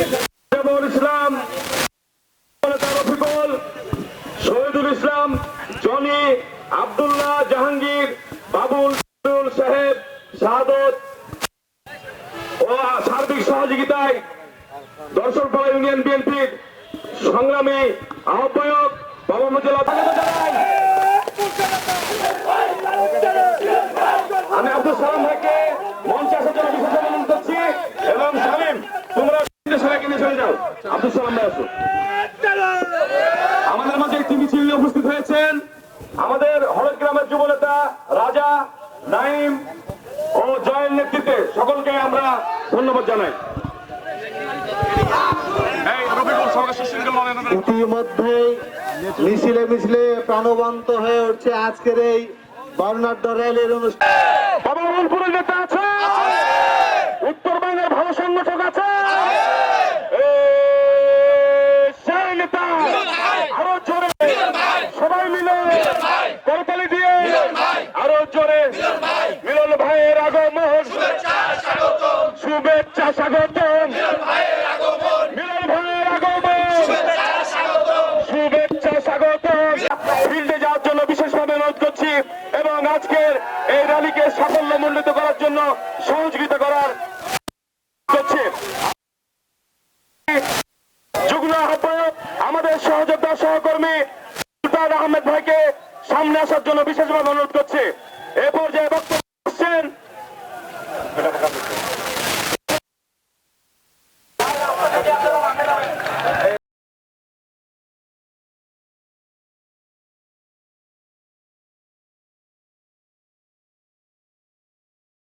ইসলাম জাহাঙ্গীর, বাবুল সার্বিক সহযোগিতায় দর্শনপাড়া ইউনিয়ন বিএনপির সংগ্রামী আহ্বায়ক বাবা জানাই আমি আব্দুল সালাম ভাইকে মঞ্চে আসার জন্য বিশেষ অনুরোধ করছি এবং শামিম তোমরা সবাইকে নিয়ে চলে যাও আব্দুল সালাম ভাই আসুন আমাদের মাঝে একটি মিছিল উপস্থিত হয়েছেন আমাদের হলদ গ্রামের যুবনেতা রাজা নাইম ও জয়ের নেতৃত্বে সকলকে আমরা ধন্যবাদ জানাই। ইতিমধ্যেই মিছিলে মিছিলে প্রাণবন্ত হয়ে উঠছে আজকের এই বর্ণাঢ্য র্যালির অনুষ্ঠান নেতা আছে উত্তরবঙ্গের ভালো সংগঠক আছে এ, সেই নেতা আরও জোরে সবাই মিলে করতালি দিয়ে আরও জোরে। মিলন ভাইয়ের আগমন। শুভেচ্ছা স্বাগত মিলন ভাইয়ের আগমন। শুভেচ্ছা স্বাগত ফিল্ডে যাওয়ার জন্য বিশেষভাবে অনুরোধ করছি এবং আজকের এই র্যালিকে সাফল্যমণ্ডিত করার জন্য সহযোগিতা করার করছি। যুগ্ম আমাদের সহযোদ্ধা সহকর্মী উস্তাদ আহমেদ ভাইকে সামনে আসার জন্য বিশেষভাবে অনুরোধ করছে এ পর্যায়ে বক্তব্য আসছেন